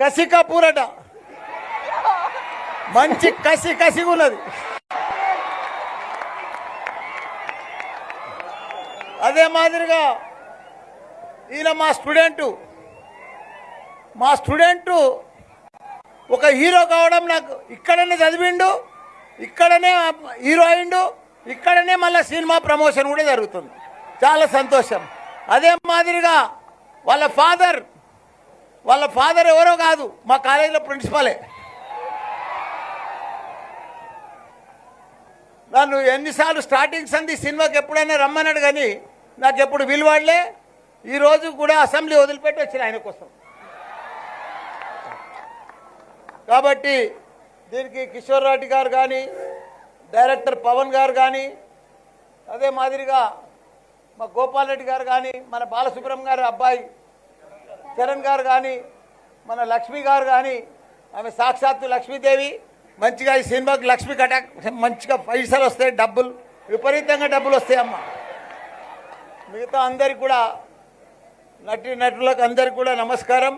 కసి కపూరట మంచి కసి కసిగా ఉన్నది. అదే మాదిరిగా ఈయన మా స్టూడెంటు. మా స్టూడెంటు ఒక హీరో కావడం నాకు ఇక్కడనే చదివిండు ఇక్కడనే హీరో అయిండు ఇక్కడనే మళ్ళీ సినిమా ప్రమోషన్ కూడా జరుగుతుంది. చాలా సంతోషం. అదే మాదిరిగా వాళ్ళ ఫాదర్ వాళ్ళ ఫాదర్ ఎవరో కాదు మా కాలేజీలో ప్రిన్సిపాలే. నన్ను ఎన్నిసార్లు స్టార్టింగ్ సంది సినిమాకి ఎప్పుడైనా రమ్మన్నాడు కానీ నాకు ఎప్పుడు విలువాడలే ఈరోజు కూడా అసెంబ్లీ వదిలిపెట్టి వచ్చిన ఆయన కోసం. కాబట్టి దీనికి కిషోర్ రెడ్డి గారు కానీ డైరెక్టర్ పవన్ గారు కానీ అదే మాదిరిగా మా గోపాల్ రెడ్డి గారు కానీ మన బాలసుబ్రహ్మ గారి అబ్బాయి చరణ్ గారు కానీ మన లక్ష్మి గారు కానీ ఆమె సాక్షాత్తు లక్ష్మీదేవి. మంచిగా ఈ సినిమాకి లక్ష్మి కటాక్ మంచిగా పైసలు వస్తాయి డబ్బులు విపరీతంగా డబ్బులు వస్తాయమ్మ మిగతా అందరికి కూడా నటి నటులకు అందరికి కూడా నమస్కారం.